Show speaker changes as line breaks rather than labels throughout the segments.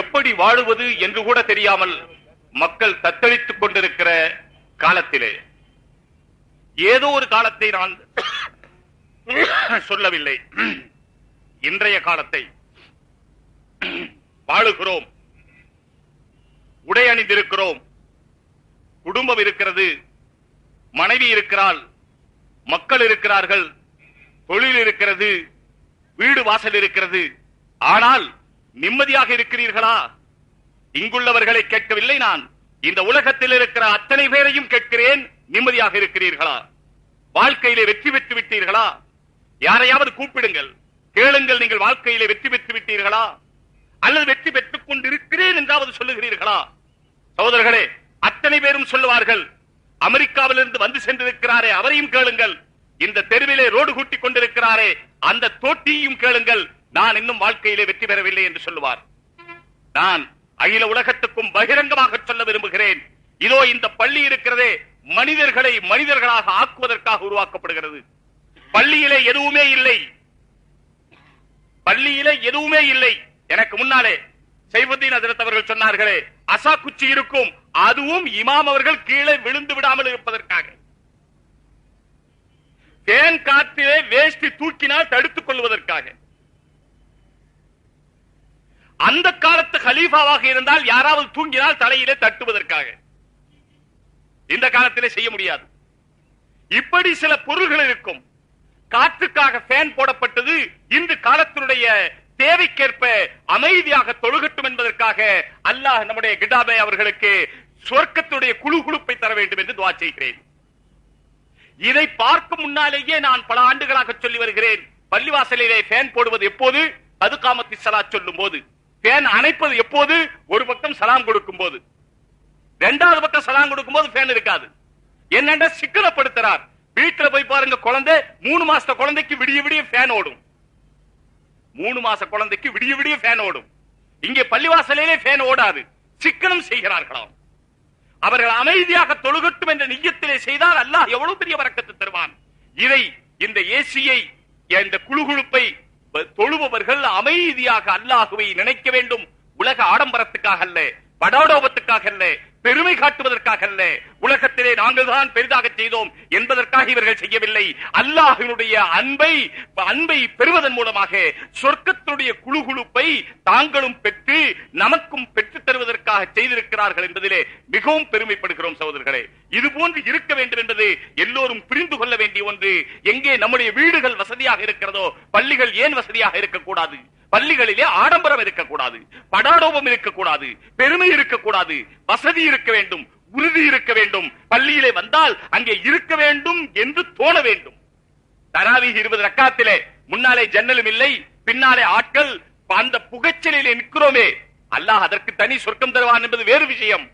எப்படி வாழுவது என்று கூட தெரியாமல் மக்கள் தத்தளித்துக் கொண்டிருக்கிற காலத்திலே. ஏதோ ஒரு காலத்தை நான் சொல்லவில்லை. இன்றைய காலத்தை வாழுகிறோம். உடை அணிந்திருக்கிறோம். குடும்பம் இருக்கிறது. மனைவி இருக்கிறாள். மக்கள் இருக்கிறார்கள். தொழில் இருக்கிறது. வீடு வாசல் இருக்கிறது. ஆனால் நிம்மதியாக இருக்கிறீர்களா? இங்குள்ளவர்களை கேட்கவில்லை நான். இந்த உலகத்தில் இருக்கிற அத்தனை பேரையும் கேட்கிறேன். நிம்மதியாக இருக்கிறீர்களா? வாழ்க்கையிலே வெற்றி பெற்று விட்டீர்களா? யாரையாவது கூப்பிடுங்கள். கேளுங்கள் நீங்கள் வாழ்க்கையிலே வெற்றி பெற்று விட்டீர்களா? அல்லது வெற்றி பெற்றுக் கொண்டிருக்கிறேன் என்றாவது சொல்லுகிறீர்களா? சகோதரர்களே அத்தனை பேரும் சொல்லுவார்கள் அமெரிக்காவிலிருந்து வந்து சென்றிருக்கிறாரே அவரையும் கேளுங்கள். இந்த தெருவிலே ரோடு கூட்டிக் கொண்டிருக்கிறாரே அந்த தோட்டியையும் கேளுங்கள். நான் இன்னும் வாழ்க்கையிலே வெற்றி பெறவில்லை என்று சொல்லுவார். நான் அகில உலகத்துக்கும் பகிரங்கமாக சொல்ல விரும்புகிறேன். இதோ இந்த பள்ளி இருக்கிறதே மனிதர்களை மனிதர்களாக ஆக்குவதற்காக உருவாக்கப்படுகிறது. பள்ளியிலே எதுவுமே இல்லை. பள்ளியிலே எதுவுமே இல்லை. எனக்கு முன்னாலே சைபுத்தீன் அதிரத் அவர்கள் சொன்னார்களே அசா குச்சி இருக்கும் அதுவும் இமாம் அவர்கள் கீழே விழுந்து விடாமல் இருப்பதற்காக. தேன் காற்றிலே வேஷ்டி தூக்கினால் தடுத்துக் கொள்வதற்காக. அந்த காலத்து ஹலீஃபாவாக இருந்தால் யாராவது தூங்கினால் தலையிலே தட்டுவதற்காக. இந்த காலத்திலே செய்ய முடியாது. இப்படி சில பொருள்கள் இருக்கும். காற்றுக்காக ஃபேன் போடப்பட்டது இன்று காலத்தினுடைய தேவைக்கேற்ப அமைதியாக தொழுகட்டும் என்பதற்காக அல்லாஹ் நம்முடைய கிடாபே அவர்களுக்கு சொர்க்கத்துடைய குழு குழுப்பை தர வேண்டும் என்று துவா செய்கிறேன். இதை பார்க்கும் முன்னாலேயே நான் பல ஆண்டுகளாக சொல்லி வருகிறேன். பள்ளிவாசலிலே ஃபேன் போடுவது எப்போது? அது காமத்தி சலா சொல்லும் போது ஃபேன் அணைப்பது எப்போது? ஒரு பக்கம் சலாம் கொடுக்கும் போது ரெண்டாவது பக்கம் சலாம் கொடுக்கும் போது ஃபேன் இருக்காது. என்னென்ன சிக்கனப்படுத்துறார்? வீட்டுல போய் பாருங்க குழந்தை மூணு மாச குழந்தைக்கு விடிய விடிய ஃபேன் ஓடும். மூணு மாச குழந்தைக்கு விடிய விடிய ஃபேன் ஓடும். இங்கே பள்ளிவாசலிலே ஃபேன் ஓடாது. சிக்கனம் செய்கிறார்களாம் அவர்கள் அமைதியாக தொழுகட்டும் என்ற நிஜத்திலே செய்தால் அல்லாஹ் எவ்வளவு பெரிய வரக்கத்தை தருவான். இதை இந்த ஏசியை இந்த குழுகுழுப்பை தொழுபவர்கள் அமைதியாக அல்லாஹுவை நினைக்க வேண்டும். உலக ஆடம்பரத்துக்காக அல்ல படோடோபத்துக்காக அல்ல பெருமை காட்டுவதற்காக அல்ல உலகத்திலே நாங்கள் தான் பெரிதாக செய்தோம் என்பதற்காக இவர்கள் செய்யவில்லை. அல்லாஹினுடைய அன்பை அன்பை பெறுவதன் மூலமாக சொர்க்கத்தினுடைய குழுகுழுப்பை தாங்களும் பெற்று நமக்கும் பெற்றுத் தருவதற்காக செய்திருக்கிறார்கள் என்பதிலே மிகவும் பெருமைப்படுகிறோம் சகோதரர்களே. இது போன்று இருக்க வேண்டும் என்பது எல்லோரும் புரிந்து கொள்ள வேண்டிய ஒன்று. எங்கே நம்முடைய வீடுகள் வசதியாக இருக்கிறதோ பள்ளிகள் ஏன் வசதியாக இருக்கக்கூடாது? பள்ளிகளிலே ஆடம்பரம் இருக்கக்கூடாது படாடோபம் இருக்கக்கூடாது பெருமை இருக்கக்கூடாது வசதி இருக்க வேண்டும் உறுதி இருக்க வேண்டும். பள்ளியிலே வந்தால் அங்கே இருக்க வேண்டும் என்று தோண வேண்டும். தராவி இருபது ரக்காத்திலே முன்னாலே ஜன்னலும் இல்லை பின்னாலே ஆட்கள் அந்த புகைச்சலிலே நிற்கிறோமே. அல்லாஹ் அதற்கு தனி சொர்க்கம் தருவான் என்பது வேறு விஷயம்.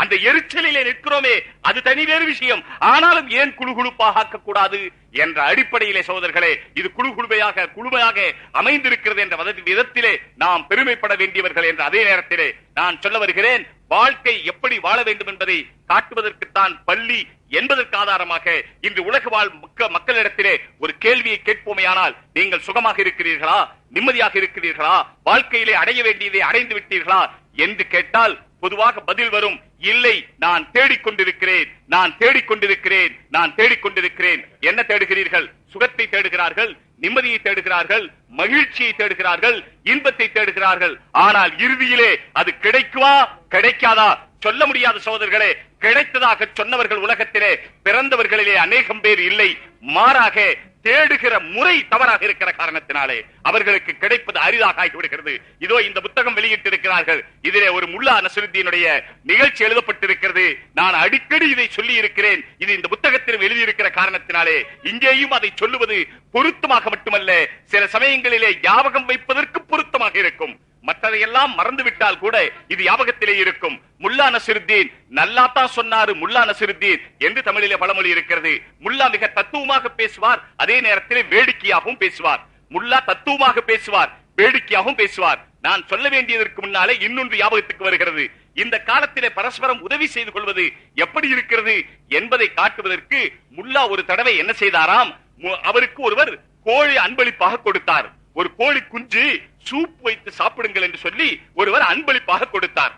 அந்த எரிச்சலிலே நிற்கிறோமே அது தனி வேறு விஷயம். ஆனாலும் ஏன் குழுகுழுப்பாக ஆக்கக்கூடாது என்ற அடிப்படையிலே சோதர்களே இது குழு குழுமையாக குழுமையாக அமைந்திருக்கிறது என்ற விதத்திலே நாம் பெருமைப்பட வேண்டியவர்கள் என்ற அதே நேரத்திலே நான் சொல்ல வருகிறேன் வாழ்க்கை எப்படி வாழ வேண்டும் என்பதை காட்டுவதற்குத்தான் பள்ளி என்பதற்கு ஆதாரமாக இன்று உலக வாழ் மக்க- மக்களிடத்திலே ஒரு கேள்வியை கேட்போமேயானால் நீங்கள் சுகமாக இருக்கிறீர்களா? நிம்மதியாக இருக்கிறீர்களா? வாழ்க்கையிலே அடைய வேண்டியதை அடைந்து விட்டீர்களா? என்று கேட்டால் பொதுவாக பதில் வரும் இல்லை நான் தேடிக்கொண்டிருக்கிறேன் நான் தேடிக்கொண்டிருக்கிறேன் நான் தேடிக்கொண்டிருக்கிறேன். என்ன தேடுகிறீர்கள்? சுகத்தை தேடுகிறார்கள் நிம்மதியை தேடுகிறார்கள் மகிழ்ச்சியை தேடுகிறார்கள் இன்பத்தை தேடுகிறார்கள். ஆனால் இறுதியிலே அது கிடைக்குமா கிடைக்காதா? சொல்ல முடியாத சோதர்களே கிடைத்ததாக சொன்னவர்கள் உலகத்திலே பிறந்தவர்களிலே அநேகம் பேர் இல்லை. மாறாக தேடுகிற முறை தவறாக இருக்கிற காரணத்தினாலே அவர்களுக்கு கிடைப்பது அரிதாக ஆகிவிடுகிறது. இதோ இந்த புத்தகம் வெளியிட்டிருக்கிறார்கள். இதிலே ஒரு முல்லா நசுருத்தீனுடைய நிகழ்ச்சி எழுதப்பட்டிருக்கிறது. நான் அடிக்கடி இதை சொல்லி இருக்கிறேன் இது இந்த புத்தகத்தில் எழுதியிருக்கிற காரணத்தினாலே இங்கேயும் அதை சொல்லுவது பொருத்தமாக மட்டுமல்ல. சில சமயங்களிலே ஞாபகம் வைப்பதற்கு பொருத்தமாக இருக்கும். மற்றதையெல்லாம் மறந்து விட்டால் கூட இது யாபகத்திலே இருக்கும். முல்லா நசிருத்தீன் நல்லாத்தான் சொன்னாரு முல்லா நசிருத்தீன். என்று தமிழிலே பழமொழி இருக்கிறது? முல்லா மிக தத்துவமாக பேசுவார் அதே நேரத்திலே வேடிக்கையாகவும் பேசுவார். முல்லா தத்துவமாக பேசுவார் வேடிக்கையாகவும் பேசுவார். நான் சொல்ல வேண்டியதற்கு முன்னாலே இன்னொன்று ஞாபகத்துக்கு வருகிறது. இந்த காலத்திலே பரஸ்பரம் உதவி செய்து கொள்வது எப்படி இருக்கிறது என்பதை காட்டுவதற்கு முல்லா ஒரு தடவை என்ன செய்தாராம்? மு- அவருக்கு ஒருவர் கோழி அன்பளிப்பாக கொடுத்தார். ஒரு கோழி குஞ்சு சூப் வைத்து சாப்பிடுங்கள் என்று சொல்லி ஒருவர் அன்பளிப்பாக கொடுத்தார்.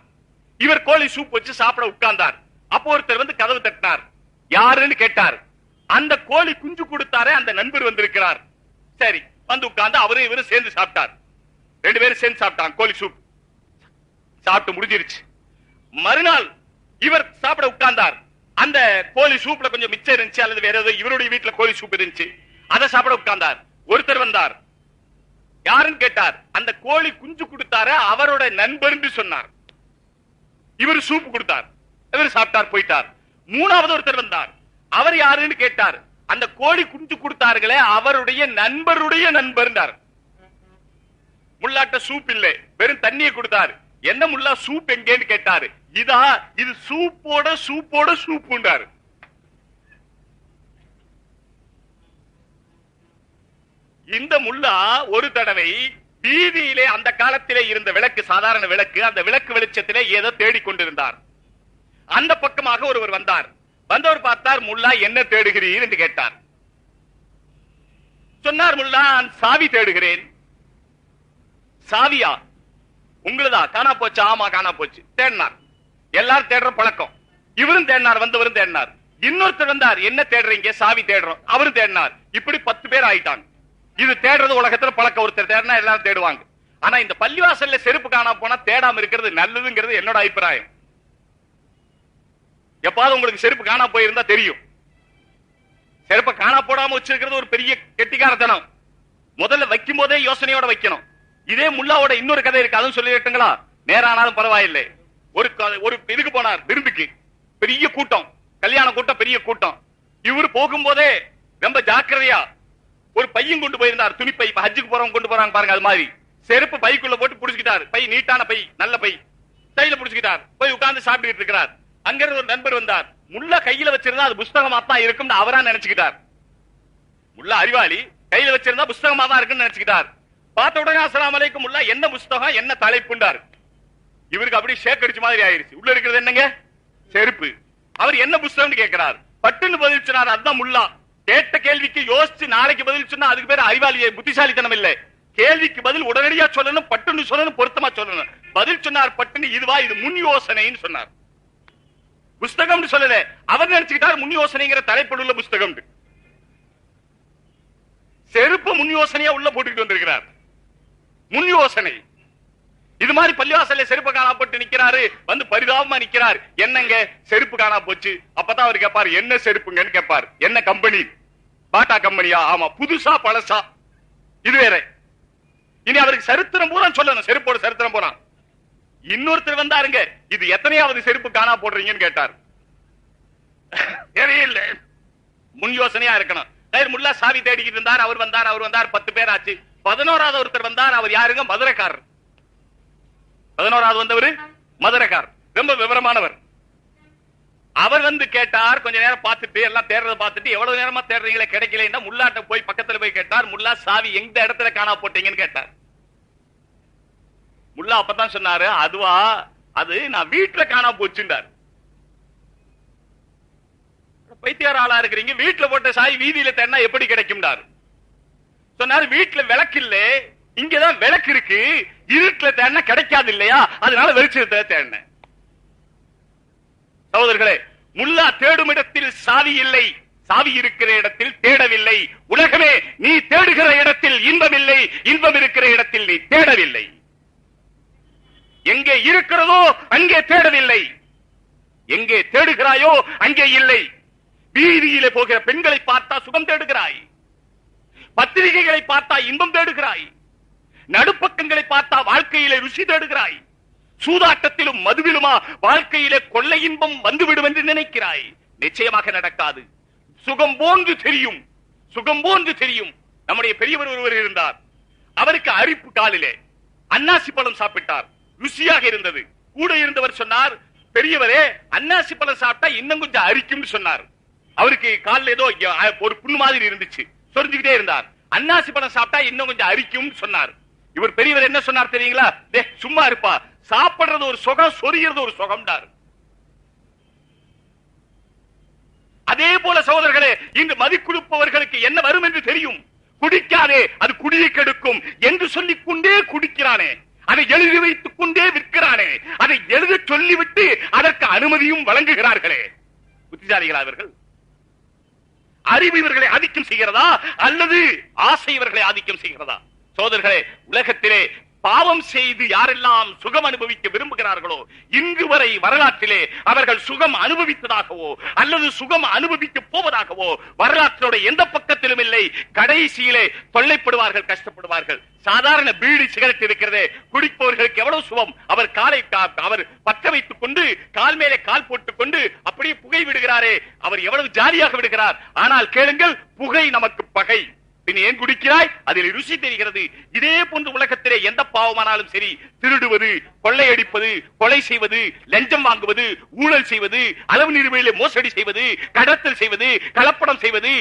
இவர் கோழி சூப் வச்சு சாப்பிட உட்கார்ந்தார். அப்போ ஒருத்தர் வந்து கதவு தட்டினார். யாருன்னு கேட்டார். அந்த கோழி குஞ்சு கொடுத்தாரே அந்த நண்பர் வந்திருக்கிறார். சரி வந்து உட்கார்ந்து அவரும் இவரும் சேர்ந்து சாப்பிட்டார். ரெண்டு பேரும் சேர்ந்து சாப்பிட்டாங்க கோழி சூப். சாப்பிட்டு முடிஞ்சிருச்சு. மறுநாள் இவர் சாப்பிட உட்கார்ந்தார். அந்த கோழி சூப்ல கொஞ்சம் மிச்சம் இருந்துச்சு அல்லது வேற ஏதோ இவருடைய வீட்டுல கோழி சூப் இருந்துச்சு. அதை சாப்பிட உட்கார்ந்தார். ஒருத்தர் வந்தார். யாருன்னு கேட்டார். அந்த கோழி குஞ்சு கொடுத்தாரு? அவரோட நண்பர் சொன்னார். இவர் சூப் கொடுத்தார். இவர் சாப்பிட்டார் போயிட்டார். மூணாவது ஒருத்தர் வந்தார். அவர் யாருன்னு கேட்டார். அந்த கோழி குஞ்சு கொடுத்தார்களே அவருடைய நண்பருடைய நண்பர்னார் முல்லாட்ட சூப் இல்லை. வெறும் தண்ணியை கொடுத்தாரு. என்ன முல்லா சூப் எங்கேன்னு கேட்டாரு. இதா இது சூப்போட சூப்போட சூப்புண்டாரு இந்த முல்லா ஒரு தடவை வீதியிலே அந்த காலத்திலே இருந்த விளக்கு சாதாரண விளக்கு அந்த விளக்கு வெளிச்சத்திலே ஏதோ தேடிக் கொண்டிருந்தார். அந்த பக்கமாக ஒருவர் வந்தார். வந்தவர் பார்த்தார் முல்லா என்ன தேடுகிறீர்? என்று கேட்டார். சொன்னார் முல்லா நான் சாவி தேடுகிறேன். சாவியா? உங்களுதா? காணா போச்சு. ஆமா காணா போச்சு. தேடினார். எல்லாரும் தேடுற பழக்கம். இவரும் தேடினார் வந்தவரும் தேடினார். இன்னொருத்தர் வந்தார் என்ன தேடுறீங்க? சாவி தேடுறோம். அவரும் தேடினார். இப்படி பத்து பேர் ஆயிட்டாங்க. இது தேடுறது உலகத்துல பழக்க ஒருத்தர் தேடினா எல்லாரும் தேடுவாங்க. ஆனா இந்த பள்ளிவாசல்ல செருப்பு காணாம போனா தேடாம இருக்கிறது நல்லதுங்கிறது என்னோட அபிப்பிராயம். எப்பாவது உங்களுக்கு செருப்பு காணா போயிருந்தா தெரியும். செருப்பை காணா போடாம வச்சிருக்கிறது ஒரு பெரிய கெட்டிக்காரத்தனம். முதல்ல வைக்கும் போதே யோசனையோட வைக்கணும். இதே முல்லாவோட இன்னொரு கதை இருக்கு அதுவும் சொல்லிட்டுங்களா நேரானாலும் பரவாயில்லை. ஒரு ஒரு இதுக்கு போனார் விருந்துக்கு. பெரிய கூட்டம். கல்யாண கூட்டம் பெரிய கூட்டம். இவர் போகும்போதே ரொம்ப ஜாக்கிரதையா ஒரு பையன் கொண்டு போயிருந்தார். துணி பை ஹஜ்ஜுக்கு போறவங்க கொண்டு போறாங்க பாருங்க அது மாதிரி. செருப்பு பைக்குள்ள போட்டு புடிச்சுக்கிட்டார். பை நீட்டான பை நல்ல பை. கையில புடிச்சுக்கிட்டார். போய் உட்கார்ந்து சாப்பிட்டுக்கிட்டு இருக்கிறார். அங்க இருந்து ஒரு நண்பர் வந்தார். முள்ள கையில வச்சிருந்தா அது புஸ்தகமா தான் இருக்கும்னு அவரா நினைச்சுக்கிட்டார். முள்ள அறிவாளி கையில வச்சிருந்தா புஸ்தகமா தான் இருக்குன்னு நினைச்சுக்கிட்டார். பார்த்த உடனே அஸ்லாம் அலைக்கும் முல்லா என்ன புஸ்தகம் என்ன தலைப்புண்டார்? இவருக்கு அப்படி ஷேக் அடிச்ச மாதிரி ஆயிருச்சு. உள்ள இருக்கிறது என்னங்க? செருப்பு. அவர் என்ன புஸ்தகம்னு கேட்கிறார். பட்டுன்னு பதில் சொன்னார் அதுதான் முல்லா. கேட்ட கேள்விக்கு யோசிச்சு நாளைக்கு பதில் சொன்னா அதுக்கு பேர் அறிவாளி புத்திசாலித்தனம் இல்ல. கேள்விக்கு பதில் உடனடியா சொல்லணும் பட்டுன்னு சொல்லணும் பொருத்தமா சொல்லணும். பதில் சொன்னார் பட்டுன்னு இதுவா இது முன் யோசனைன்னு சொன்னார். புஸ்தகம்னு சொல்லல. அவர் நினைச்சுக்கிட்டார் முன் யோசனைங்கிற தலைப்படுள்ள புஸ்தகம் செருப்பு முன் யோசனையா உள்ள போட்டுக்கிட்டு வந்திருக்கிறார். முன் யோசனை. இது மாதிரி பள்ளிவாசல்ல செருப்பு காணா போட்டு நிக்கிறாரு வந்து பரிதாபமா நிக்கிறார். என்னங்க? செருப்பு காணா போச்சு. அப்பதான் அவர் கேட்பார் என்ன செருப்புங்கன்னு கேட்பார் என்ன கம்பெனி? பாட்டா கம்பெனியா? ஆமா புதுசா பழசா. இது வேற. இனி அவருக்கு சரித்திரம் பூரா சொல்லணும். செருப்போட சரித்திரம் பூரா இன்னொருத்தர் வந்தாருங்க. இது எத்தனையாவது செருப்பு காணா போடுறீங்கன்னு கேட்டார். தெரியல. முன் யோசனையா இருக்கணும். சரி, முல்லா சாவி தேடிக்கிட்டு இருந்தார் அவர் வந்தார் அவர் வந்தார் பத்து பேர் ஆச்சு பதினோராவது ஒருத்தர் வந்தார் அவர் யாருங்க? மதுரைக்காரர். பதினோராவது வந்தவர்? மதுரைக்கார் ரொம்ப விவரமானவர். அவர் வந்து கேட்டார் கொஞ்ச நேரம் பார்த்துட்டு எல்லாம் தேடுறத பார்த்துட்டு எவ்வளவு நேரமா தேடுறீங்களே கிடைக்கலன்னா முல்லாட்ட போய் பக்கத்துல போய் கேட்டார் முல்லா சாவி எந்த இடத்துல காணா போட்டீங்கன்னு கேட்டார். முல்லா அப்பதான் சொன்னாரு அதுவா அது நான் வீட்டுல காணா போச்சுண்டார் பைத்தியார ஆளா இருக்கிறீங்க வீட்டுல போட்ட சாய் வீதியில தேடினா எப்படி கிடைக்கும்டார் சொன்னாரு வீட்டுல விளக்கு இல்ல இங்கதான் விளக்கு இருக்கு இருட்டுல தேடினா கிடைக்காது இல்லையா அதனால வெளிச்சத்தை தேடினேன். சகோதரர்களே முல்லா தேடும் இடத்தில் சாவி இல்லை. சாவி இருக்கிற இடத்தில் தேடவில்லை. உலகமே நீ தேடுகிற இடத்தில் இன்பம் இல்லை இன்பம் இருக்கிற இடத்தில் நீ தேடவில்லை. எங்கே இருக்கிறதோ அங்கே தேடவில்லை. எங்கே தேடுகிறாயோ அங்கே இல்லை. வீதியிலே போகிற பெண்களை பார்த்தா சுகம் தேடுகிறாய். பத்திரிகைகளை பார்த்தா இன்பம் தேடுகிறாய். நடுப்பக்கங்களை பார்த்தா வாழ்க்கையிலே ருசி தேடுகிறாய். சூதாட்டத்திலும் மதுவிலுமா வாழ்க்கையிலே கொள்ளை இன்பம் வந்துவிடும் என்று நினைக்கிறாய்? நிச்சயமாக நடக்காது. சுகம் போன்று தெரியும். சுகம் போன்று தெரியும். நம்முடைய பெரியவர் ஒருவர் இருந்தார். அவருக்கு அரிப்பு காலிலே. அன்னாசி பழம் சாப்பிட்டார். ருசியாக இருந்தது. கூட இருந்தவர் சொன்னார் பெரியவரே அன்னாசி பழம் சாப்பிட்டா இன்னும் கொஞ்சம் அரிக்கும்னு சொன்னார். அவருக்கு காலில் ஏதோ ஒரு புண்ணு மாதிரி இருந்துச்சு. சொரிஞ்சுக்கிட்டே இருந்தார். அன்னாசி பழம் சாப்பிட்டா இன்னும் கொஞ்சம் அரிக்கும்னு சொன்னார். இவர் பெரியவர் என்ன சொன்னார் தெரியுங்களா? டே சும்மா இருப்பா. சாப்பிடுறது ஒரு சுகம் சொரிகிறது ஒரு சுகம் அதே போல சகோதரர்களே இன்று மதிக்குழுப்பவர்களுக்கு என்ன வரும் என்று தெரியும். குடிக்காதே அது குடியை கெடுக்கும் என்று சொல்லிக் கொண்டே குடிக்கிறானே. அதை எழுதி வைத்துக் கொண்டே விற்கிறானே. அதை எழுத சொல்லிவிட்டு அதற்கு அனுமதியும் வழங்குகிறார்களே. புத்திசாலிகளா அவர்கள்? அறிவு இவர்களை ஆதிக்கம் செய்கிறதா அல்லது ஆசை இவர்களை ஆதிக்கம் செய்கிறதா? சோதர்களே உலகத்திலே பாவம் செய்து யாரெல்லாம் சுகம் அனுபவிக்க விரும்புகிறார்களோ இங்கு வரை வரலாற்றிலே அவர்கள் சுகம் அனுபவித்ததாகவோ அல்லது சுகம் அனுபவிக்க போவதாகவோ வரலாற்றோட எந்த பக்கத்திலும் இல்லை. கடைசியிலே தொல்லைப்படுவார்கள் கஷ்டப்படுவார்கள். சாதாரண பீடி சிகரெட் இருக்கிறதே குடிப்பவர்களுக்கு எவ்வளவு சுகம்? அவர் காலை அவர் பற்ற வைத்துக் கொண்டு கால் மேலே கால் போட்டுக் கொண்டு அப்படியே புகை விடுகிறாரே. அவர் எவ்வளவு ஜாலியாக விடுகிறார். ஆனால் கேளுங்கள் புகை நமக்கு பகை. பின் ஏன் குடிக்கிறாய்? அதில் ருசி தெரிகிறது. இதே போன்று உலகத்திலே எந்த பாவமானாலும் சரி திருடுவது கொள்ளையடிப்பது கொலை செய்வது லஞ்சம் வாங்குவது ஊழல் செய்வது அளவு நிறுவையிலே மோசடி செய்வது கடத்தல் செய்வது கலப்படம் செய்வது